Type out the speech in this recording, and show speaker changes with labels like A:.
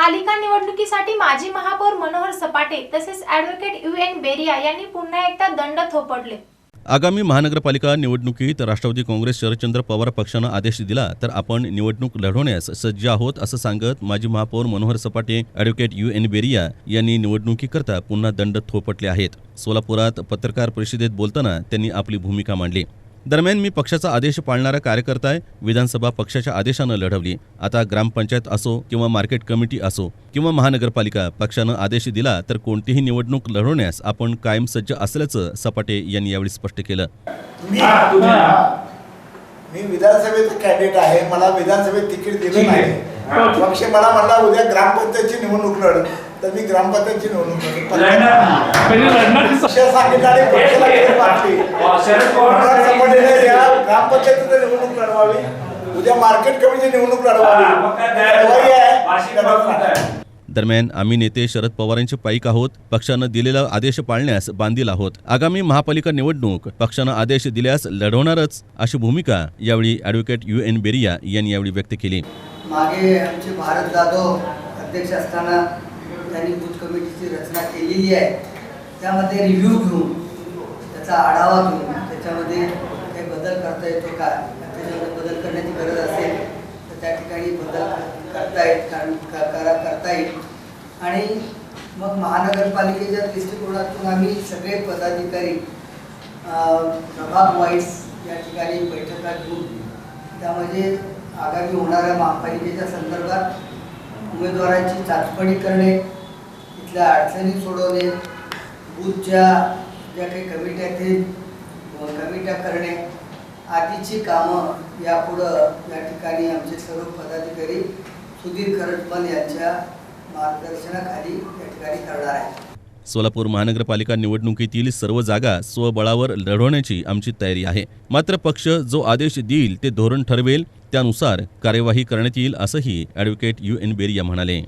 A: पालिका निवडणुकीसाठी माजी महापौर मनोहर सपाटे तसेच ॲडव्होकेट यू एन बेरिया यांनी पुन्हा एकदा दंड थोपटले
B: आगामी महानगरपालिका निवडणुकीत राष्ट्रवादी काँग्रेस शरदचंद्र पवार पक्षानं आदेश दिला तर आपण निवडणूक लढवण्यास सज्ज आहोत असं सांगत माजी महापौर मनोहर सपाटे ॲडव्होकेट यू एन बेरिया यांनी निवडणुकीकरता पुन्हा दंड थोपटले आहेत. सोलापुरात पत्रकार परिषदेत बोलताना त्यांनी आपली भूमिका मांडली. दरम्यान मी पक्षाचा आदेश पाळणारा कार्यकर्ता आहे विधानसभा पक्षाच्या आदेशानं लढवली आता ग्रामपंचायत असो किंवा मार्केट कमिटी असो किंवा महानगरपालिका पक्षानं आदेश दिला तर कोणतीही निवडणूक लढवण्यास आपण कायम सज्ज असल्याचं सपाटे यांनी यावेळी स्पष्ट केलं
C: मी विधानसभेचं कॅन्डिडेट आहे मला विधानसभेत तिकीट दिलं. नाही. पक्ष मला म्हणला उद्या ग्रामपंचायतची निवडणूक लढ तर मी ग्रामपंचायतची निवडणूक या ग्रामपंचायतीची निवडणूक लढवावी. उद्या मार्केट कमिटीची निवडणूक लढवावी.
D: हा.
B: दरम्यान आम्ही नेते शरद पवारांचे पाईक आहोत. पक्षानं दिलेला आदेश पाळण्यास बांधील आहोत. आगामी महापालिका निवडणूक पक्षानं आदेश दिल्यास लढवणारच अशी भूमिका यावेळी ॲडव्होकेट यू एन बेरिया यांनी यावेळी व्यक्त केली.
E: मागे आमचे भारत जाधव अध्यक्ष असताना त्यांनी बूथ कमिटीची रचना केलेली आहे त्यामध्ये रिव्ह्यू घेऊन त्याचा आढावा घेऊन त्याच्यामध्ये काही बदल करता येतो का? त्याच्यामध्ये बदल करण्याची गरज असेल तर त्या ठिकाणी बदल करता येत कारण करा करता येईल. आणि मग महानगरपालिकेच्या दृष्टिकोनातून आम्ही सगळे पदाधिकारी प्रभाग वाईज या ठिकाणी बैठका घेऊन त्यामध्ये आगामी होणाऱ्या महापालिकेच्या संदर्भात उमेदवारांची चाचपणी करणे तिथल्या अडचणी सोडवणे बूथच्या ज्या काही कमिट्या ते कमिट्या करणे आधीची कामं यापुढं या ठिकाणी आमचे सर्व पदाधिकारी सुधीर खरटमल यांच्या मार्गदर्शनाखाली या ठिकाणी करणार आहेत.
B: सोलापूर महानगरपालिका निवडणुकीतील सर्व जागा स्वबळावर लढवण्याची आमची तयारी आहे. मात्र पक्ष जो आदेश देईल ते धोरण ठरवेल त्यानुसार कार्यवाही करण्यात येईल असंही ॲडव्होकेट यू एन बेरिया म्हणाले.